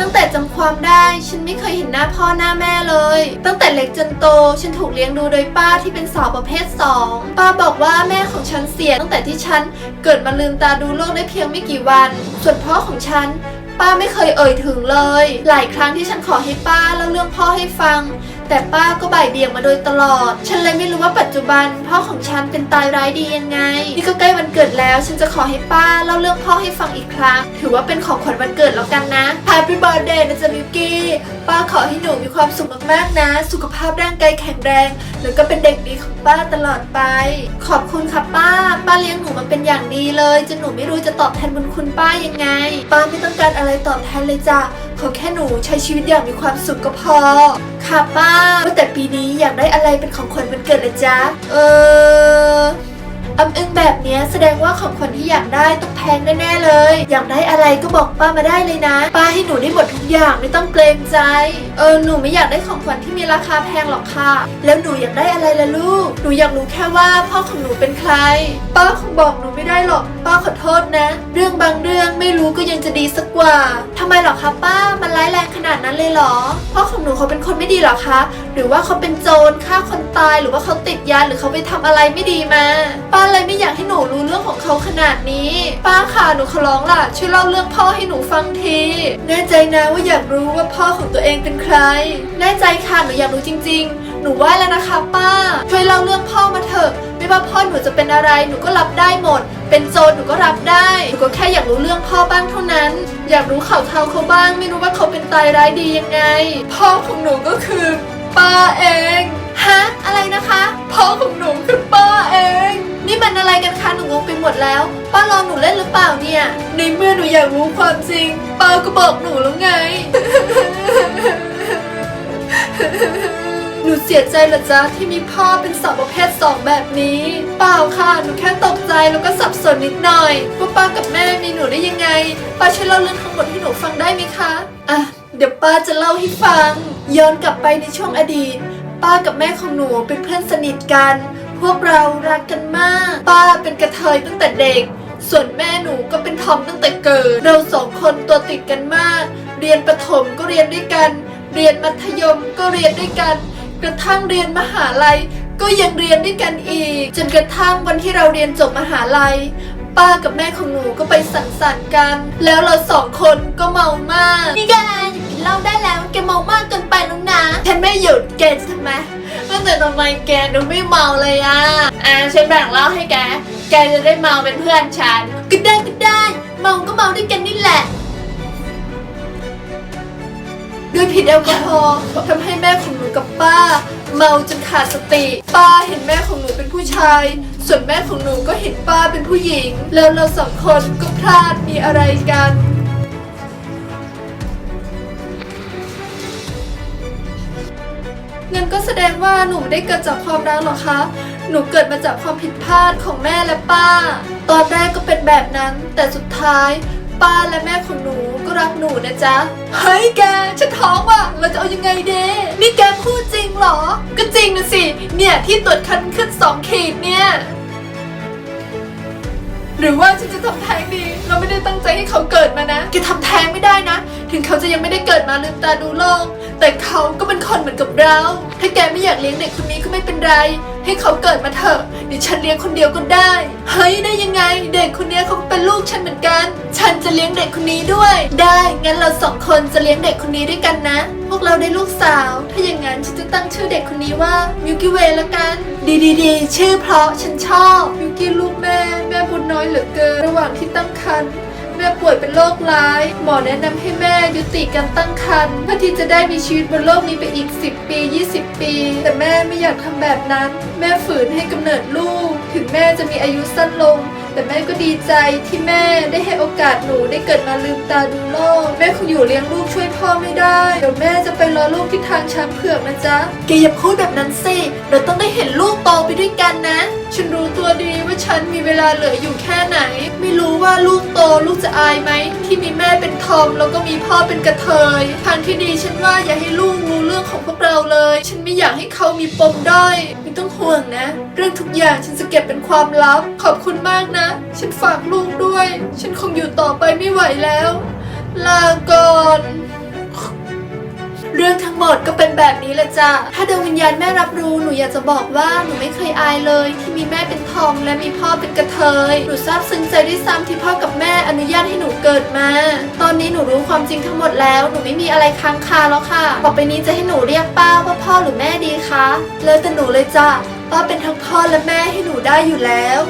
ตั้งแต่จำความได้ฉันไม่เคยเห็นหน้าพ่อหน้าแม่เลย ตั้งแต่เล็กจนโตฉันถูกเลี้ยงดูโดยป้าที่เป็นสาวประเภทสองป้าบอกว่าแม่ของฉันเสียตั้งแต่ที่ฉันเกิดมาลืมตาดูโลกได้เพียงไม่กี่วัน ส่วนพ่อของฉันป้าไม่เคยเอ่ยถึงเลย หลายครั้งที่ฉันขอให้ป้าเล่าเรื่องพ่อให้ฟัง แต่ป้าก็บ่ายเบี่ยงมาโดยตลอด ฉันเลยไม่รู้ว่าปัจจุบัน พ่อของฉันเป็นตายร้ายดียังไง นี่ก็ใกล้วันเกิดแล้ว ฉันจะขอให้ป้าเล่าเรื่องพ่อให้ฟังอีกครั้ง ถือว่าเป็นของขวัญวันเกิดแล้วกันนะ Happy Birthday นะจ๊ะมิวกี้ ป้าขอให้หนูมีความสุขมากๆนะ สุขภาพร่างกายแข็งแรง แล้วก็เป็นเด็กดีของป้าตลอดไป ขอบคุณค่ะป้า ป้าเลี้ยงหนูมาเป็นอย่างดีเลยจนหนูไม่รู้จะตอบแทนบุญคุณป้ายังไง ป้าไม่ต้องการอะไรตอบแทนเลยจ้ะขอแค่หนูใช้ชีวิตอย่างมีความสุขก็พอ ค่ะป้าว่าแต่ปีนี้อยากได้อะไรเป็นของขวัญวันเกิดเลยจ๊ะเออ อำอึงแบบนี้แสดงว่าของขวัญที่อยากได้ต้องแพงแน่ๆเลย อยากได้อะไรก็บอกป้ามาได้เลยนะ ป้าให้หนูได้หมดทุกอย่างไม่ต้องเกรงใจ เออหนูไม่อยากได้ของขวัญที่มีราคาแพงหรอกค่ะ แล้วหนูอยากได้อะไรล่ะลูก หนูอยากรู้แค่ว่าพ่อของหนูเป็นใคร ป้าคงบอกหนูไม่ได้หรอก ป้าขอโทษนะ เรื่องบางเรื่องไม่รู้ก็ยังจะดีสักกว่า ไมหรอคะป้า มันร้ายแรงขนาดนั้นเลยเหรอ พ่อของหนูเขาเป็นคนไม่ดีเหรอคะ หรือว่าเขาเป็นโจรฆ่าคนตาย หรือว่าเขาติดยาหรือเขาไปทำอะไรไม่ดีมา ป้าเลยไม่อยากให้หนูรู้เรื่องของเขาขนาดนี้ ป้าค่ะหนูขอร้องล่ะ ช่วยเล่าเรื่องพ่อให้หนูฟังที แน่ใจนะว่าอยากรู้ว่าพ่อของตัวเองเป็นใคร แน่ใจค่ะหนูอยากรู้จริง ๆ หนูไหว่าแล้วนะคะ ป้า ช่วยเล่าเรื่องพ่อมาเถอะ ไม่ว่าพ่อหนูจะเป็นอะไรหนูก็รับได้หมด เป็นโจรหนูก็รับได้หนูก็แค่อยากรู้เรื่องพ่อบ้างเท่านั้น อยากรู้ข่าวเขาเขาบ้าง ไม่รู้ว่าเขาเป็นตายร้ายดียังไง พ่อของหนูก็คือป้าเองฮะอะไรนะคะพ่อของหนูคือป้าเอง นี่มันอะไรกันคะหนูงงไปหมดแล้ว ป้ารอหนูเล่นหรือเปล่าเนี่ยในเมื่อหนูอยากรู้ความจริงป้าก็บอกหนูแล้วไง หนูเสียใจเหรอจ๊ะที่มีพ่อเป็นสาวประเภทสองแบบนี้ เปล่าค่ะ หนูแค่ตกใจแล้วก็สับสนนิดหน่อยว่าป้ากับแม่มีหนูได้ยังไงป้าช่วยเล่าเรื่องทั้งหมดให้หนูฟังได้ไหมคะอะเดี๋ยวป้าจะเล่าให้ฟัง ย้อนกลับไปในช่วงอดีต ป้ากับแม่ของหนูเป็นเพื่อนสนิทกัน พวกเรารักกันมาก ป้าเป็นกระเทยตั้งแต่เด็ก ส่วนแม่หนูก็เป็นทอมตั้งแต่เกิด เราสองคนตัวติดกันมาก เรียนประถมก็เรียนด้วยกัน เรียนมัธยมก็เรียนด้วยกัน กระทั่งเรียนมหาลัย ก็ยังเรียนด้วยกันอีก จนกระทั่งวันที่เราเรียนจบมหาลัย ป้ากับแม่ของหนูก็ไปสังสรรค์กัน แล้วเราสองคนก็เมามากนี่แกหยุดกินเหล้าได้แล้วแกเมามากเกินไปแล้วนะฉันไม่หยุดแกจะทำไมตั้งแต่ทำไมแกดูไม่เมาเลยอะอ่าฉันแบ่งเหล้าให้แก แกจะได้เมาเป็นเพื่อนฉันก็ได้ก็ได้ เมาก็เมาด้วยกันนี่แหละ ด้วยพิษแอลกอฮอล์ทำให้แม่ของหนูกับป้า เมาจนขาดสติ ป้าเห็นแม่ของหนูเป็นผู้ชาย ส่วนแม่ของหนูก็เห็นป้าเป็นผู้หญิง แล้วเราสองคนก็พลาดมีอะไรกันงั้นก็แสดงว่าหนูไม่ได้เกิดจากความรักหรอคะ หนูเกิดมาจากความผิดพลาดของแม่และป้า ตอนแรกก็เป็นแบบนั้น แต่สุดท้าย ป้าและแม่ของหนูก็รักหนูนะจ๊ะ เฮ้ยแก ฉันท้องว่ะ เราจะเอายังไงเดนี่แกพูดจริงเหรอ ก็จริงนะสิ เนี่ยที่ตรวจคันขึ้นสองขีดเนี่ย หรือว่าฉันจะทำแท้งดี เราไม่ได้ตั้งใจให้เขาเกิดมานะ แกทำแท้งไม่ได้นะ ถึงเขาจะยังไม่ได้เกิดมาลืมตาดูโลก แต่เขาก็เป็นคนเหมือนกับเรา ถ้าแกไม่อยากเลี้ยงเด็กคนนี้ก็ไม่เป็นไร ให้เขาเกิดมาเถอะเดี๋ยวฉันเลี้ยงคนเดียวก็ได้ เฮ้ยได้ยังไง เด็กคนนี้เขาเป็นลูกฉันเหมือนกัน ฉันจะเลี้ยงเด็กคนนี้ด้วย ได้งั้นเราสองคนจะเลี้ยงเด็กคนนี้ด้วยกันนะ พวกเราได้ลูกสาว ถ้าอย่างนั้นฉันจะตั้งชื่อเด็กคนนี้ว่ามิวกี้เวย์ละกัน ดีดีดีๆชื่อเพราะฉันชอบมิวกี้ลูกแม่แม่บุญน้อยเหลือเกินระหว่างที่ตั้งครรภ์ แม่ป่วยเป็นโรคร้าย หมอแนะนำให้แม่ยุติการตั้งครรภ์เพื่อที่จะได้มีชีวิตบนโลกนี้ไปอีก 10 ปี 20 ปี แต่แม่ไม่อยากทำแบบนั้น แม่ฝืนให้กำเนิดลูก ถึงแม่จะมีอายุสั้นลง แต่แม่ก็ดีใจที่แม่ได้ให้โอกาสหนู เกิดมาลืมตาดูโลก แม่คงอยู่เลี้ยงลูกช่วยพ่อไม่ได้ เดี๋ยวแม่จะไปรอลูกที่ทางช้างเผือกนะจ๊ะแกอย่าพูดแบบนั้นสิเราต้องได้เห็นลูกโตไปด้วยกันนะ ฉันรู้ตัวดีว่าฉันมีเวลาเหลืออยู่แค่ไหน ไม่รู้ว่าลูกโตลูกจะอายไหมที่มีแม่เป็นทอมแล้วก็มีพ่อเป็นกระเทยทางที่ดีฉันว่าอย่าให้ลูกรู้เรื่องของพวกเราเลย ฉันไม่อยากให้เขามีปมด้อยไม่ ต้องห่วงนะ เรื่องทุกอย่างฉันจะเก็บเป็นความลับ ขอบคุณมากนะ ฉันฝากลูกด้วย ฉันคงอยู่ต่อไปไม่ไหวแล้ว ลาก่อน เรื่องทั้งหมดก็เป็นแบบนี้แหละจ้ะถ้าดวงวิญญาณแม่รับรู้หนูอยากจะบอกว่าหนูไม่เคยอายเลย ที่มีแม่เป็นทอมและมีพ่อเป็นกระเทยหนูซาบซึ้งใจด้วยซ้ำที่พ่อกับแม่อนุญาตให้หนูเกิดมา ตอนนี้หนูรู้ความจริงทั้งหมดแล้วหนูไม่มีอะไรค้างคาแล้วค่ะต่อไปนี้จะให้หนูเรียกป้าว่าพ่อหรือแม่ดีคะแล้วแต่หนูเลยจ้ะป้าเป็นทั้งพ่อและแม่ให้หนูได้อยู่แล้ว